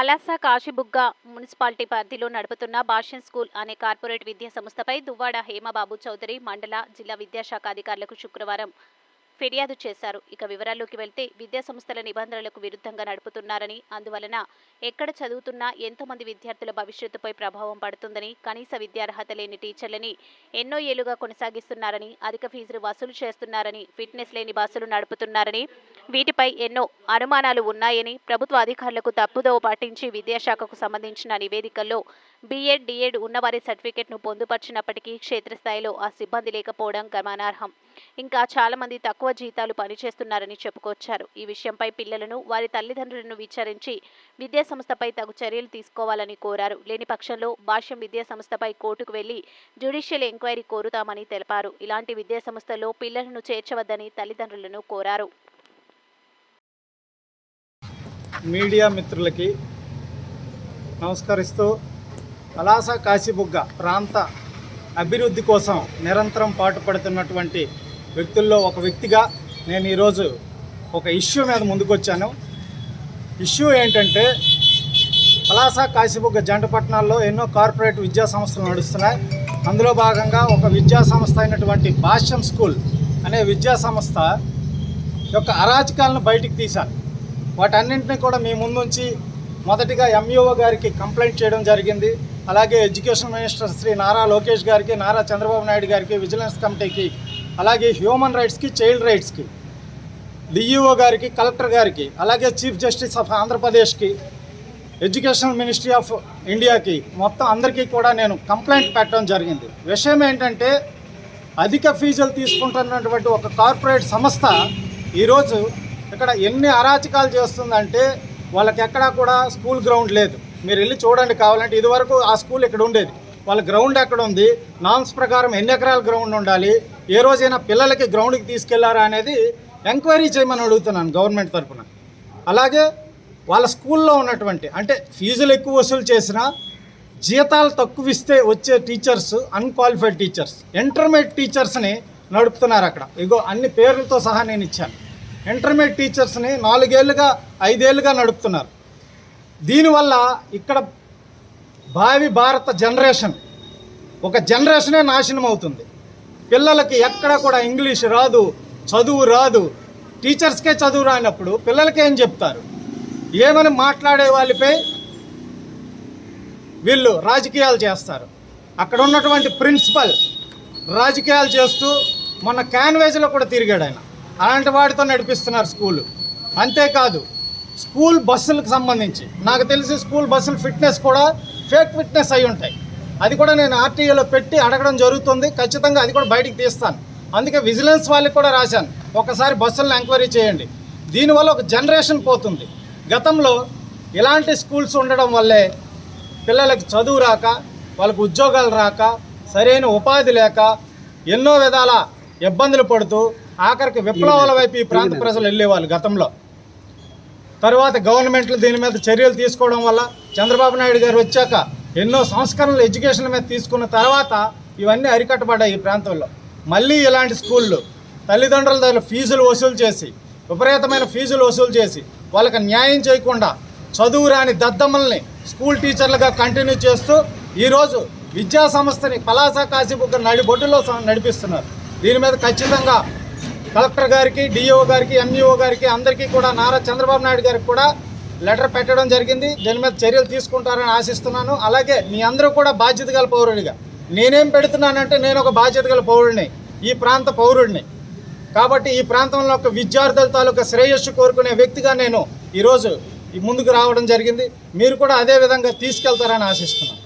Palasa Kashibugga municipality పరిధిలో నడుపుతున్న భాష్యం school అనే కార్పొరేట్ విద్యా సంస్థపై దువ్వాడ హేమబాబు చౌదరి మండల జిల్లా విద్యాశాఖ అధికారులకు శుక్రవారం ఫిర్యాదు చేశారు. ఇక వివరాల్లోకి వెళ్తే విద్యా సంస్థల నిబంధనలకు విరుద్ధంగా నడుపుతున్నారని అందువలన ఎక్కడ చదువుతున్నా ఎంతో మంది విద్యార్థుల భవిష్యత్తుపై ప్రభావం పడుతుందని కనీస విద్యార్హత లేని టీచర్లని ఎన్నో ఏళ్ళుగా కొనసాగిస్తున్నారని అధిక ఫీజులు వసూలు చేస్తున్నారని ఫిట్నెస్ లేని బస్సులు నడుపుతున్నారని వీటిపై ఎన్నో అనుమానాలు ఉన్నాయని ప్రభుత్వ అధికారులకు తప్పుదోవ పాటించి విద్యాశాఖకు సంబంధించిన నివేదికల్లో బీఎడ్ డిఎడ్ ఉన్నవారి సర్టిఫికెట్ను పొందుపర్చినప్పటికీ క్షేత్రస్థాయిలో ఆ సిబ్బంది లేకపోవడం గమనార్హం. ఇంకా చాలా మంది తక్కువ జీతాలు పనిచేస్తున్నారని చెప్పుకొచ్చారు. ఈ విషయంపై పిల్లలను వారి తల్లిదండ్రులను విచారించి విద్యా సంస్థపై తగు చర్యలు తీసుకోవాలని కోరారు. లేని పక్షంలో భాష్యం విద్యా సంస్థపై కోర్టుకు వెళ్ళి జ్యుడిషియల్ ఎంక్వైరీ కోరుతామని తెలిపారు. ఇలాంటి విద్యాసంస్థల్లో పిల్లలను చేర్చవద్దని తల్లిదండ్రులను కోరారు. మీడియా మిత్రులకి నమస్కరిస్తూ పలాస కాశీబుగ్గ ప్రాంత అభివృద్ధి కోసం నిరంతరం పాటుపడుతున్నటువంటి వ్యక్తుల్లో ఒక వ్యక్తిగా నేను ఈరోజు ఒక ఇష్యూ మీద ముందుకొచ్చాను. ఇష్యూ ఏంటంటే పలాస కాశీబుగ్గ జంట పట్టణాల్లో ఎన్నో కార్పొరేట్ విద్యా సంస్థలు నడుస్తున్నాయి. అందులో భాగంగా ఒక విద్యా సంస్థ అయినటువంటి భాష్యం స్కూల్ అనే విద్యా సంస్థ యొక్క అరాచకాలను బయటికి తీశాను వాటన్నింటినీ కూడా మీ ముందుంచి మొదటిగా ఎంఈఓ గారికి కంప్లైంట్ చేయడం జరిగింది. అలాగే ఎడ్యుకేషన్ మినిస్టర్ శ్రీ నారా లోకేష్ గారికి నారా చంద్రబాబు నాయుడు గారికి విజిలెన్స్ కమిటీకి అలాగే హ్యూమన్ రైట్స్కి చైల్డ్ రైట్స్కి డిఈఓ గారికి కలెక్టర్ గారికి అలాగే చీఫ్ జస్టిస్ ఆఫ్ ఆంధ్రప్రదేశ్కి ఎడ్యుకేషనల్ మినిస్ట్రీ ఆఫ్ ఇండియాకి మొత్తం అందరికీ కూడా నేను కంప్లైంట్ పెట్టడం జరిగింది. విషయం ఏంటంటే అధిక ఫీజులు తీసుకుంటున్నటువంటి ఒక కార్పొరేట్ సంస్థ ఈరోజు ఇక్కడ ఎన్ని అరాచకాలు చేస్తుందంటే వాళ్ళకి ఎక్కడా కూడా స్కూల్ గ్రౌండ్ లేదు. మీరు వెళ్ళి చూడండి కావాలంటే ఇదివరకు ఆ స్కూల్ ఇక్కడ ఉండేది. వాళ్ళ గ్రౌండ్ ఎక్కడ ఉంది? నామ్స్ ప్రకారం ఎన్ని ఎకరాల గ్రౌండ్ ఉండాలి? ఏ రోజైనా పిల్లలకి గ్రౌండ్కి తీసుకెళ్ళారా అనేది ఎంక్వైరీ చేయమని అడుగుతున్నాను గవర్నమెంట్ తరఫున అలాగే వాళ్ళ స్కూల్లో ఉన్నటువంటి అంటే ఫీజులు ఎక్కువ వసూలు చేసినా జీతాలు తక్కువ ఇస్తే వచ్చే టీచర్స్ అన్క్వాలిఫైడ్ టీచర్స్ ఇంటర్మీడియట్ టీచర్స్ని నడుపుతున్నారు అక్కడ. ఇగో అన్ని పేర్లతో సహా నేను ఇచ్చాను. ఇంటర్మీడియట్ టీచర్స్ని నాలుగేళ్ళుగా ఐదేళ్ళుగా నడుపుతున్నారు. దీనివల్ల ఇక్కడ భావి భారత జనరేషన్. ఒక జనరేషనే నాశనం అవుతుంది. పిల్లలకి ఎక్కడ కూడా ఇంగ్లీష్ రాదు చదువు రాదు. టీచర్స్కే చదువు రానప్పుడు పిల్లలకి ఏం చెప్తారు? ఏమని మాట్లాడే వాళ్ళపై వీళ్ళు రాజకీయాలు చేస్తారు. అక్కడ ఉన్నటువంటి ప్రిన్సిపల్ రాజకీయాలు చేస్తూ మొన్న క్యాన్వేజ్లో కూడా తిరిగాడు ఆయన. అలాంటి వాటితో నడిపిస్తున్నారు స్కూలు. అంతేకాదు స్కూల్ బస్సులకు సంబంధించి. నాకు తెలిసి స్కూల్ బస్సులు ఫిట్నెస్ కూడా ఫేక్ ఫిట్నెస్ అయి ఉంటాయి. అది కూడా నేను ఆర్టీఏలో పెట్టి అడగడం జరుగుతుంది. ఖచ్చితంగా అది కూడా బయటికి తీస్తాను. అందుకే విజిలెన్స్ వాళ్ళకి కూడా రాశాను. ఒకసారి బస్సులను ఎంక్వైరీ చేయండి. దీనివల్ల ఒక జనరేషన్ పోతుంది. గతంలో ఇలాంటి స్కూల్స్ ఉండడం వల్లే పిల్లలకి చదువు రాక వాళ్ళకు ఉద్యోగాలు రాక సరైన ఉపాధి లేక ఎన్నో విధాల ఇబ్బందులు పడుతూ ఆఖరికి విప్లవాల వైపు ఈ ప్రాంత ప్రజలు వెళ్ళేవాళ్ళు గతంలో. తర్వాత గవర్నమెంట్లు దీని మీద చర్యలు తీసుకోవడం వల్ల చంద్రబాబు నాయుడు గారు వచ్చాక ఎన్నో సంస్కరణలు ఎడ్యుకేషన్ మీద తీసుకున్న తర్వాత ఇవన్నీ అరికట్టబడ్డాయి ఈ ప్రాంతంలో. మళ్ళీ ఇలాంటి స్కూళ్ళు తల్లిదండ్రుల దగ్గర ఫీజులు వసూలు చేసి విపరీతమైన ఫీజులు వసూలు చేసి వాళ్ళకి న్యాయం చేయకుండా చదువు రాని దద్దమ్మల్ని స్కూల్ టీచర్లుగా కంటిన్యూ చేస్తూ ఈరోజు విద్యా సంస్థని పలాస కాశీబుగ్గ నడిబొడ్డులో నడిపిస్తున్నారు. దీని మీద ఖచ్చితంగా కలెక్టర్ గారికి డిఓ గారికి ఎంఈఓ గారికి అందరికీ కూడా నారా చంద్రబాబు నాయుడు గారికి కూడా లెటర్ పెట్టడం జరిగింది. దీని మీద చర్యలు తీసుకుంటారని ఆశిస్తున్నాను. అలాగే మీ అందరూ కూడా బాధ్యత గల పౌరుడిగా నేనేం పెడుతున్నానంటే నేను ఒక బాధ్యత గల పౌరుడిని ఈ ప్రాంత పౌరుడిని. కాబట్టి ఈ ప్రాంతంలో ఒక విద్యార్థుల తాలూకా శ్రేయస్సు కోరుకునే వ్యక్తిగా నేను ఈరోజు ఈ ముందుకు రావడం జరిగింది. మీరు కూడా అదే విధంగా తీసుకెళ్తారని ఆశిస్తున్నాను.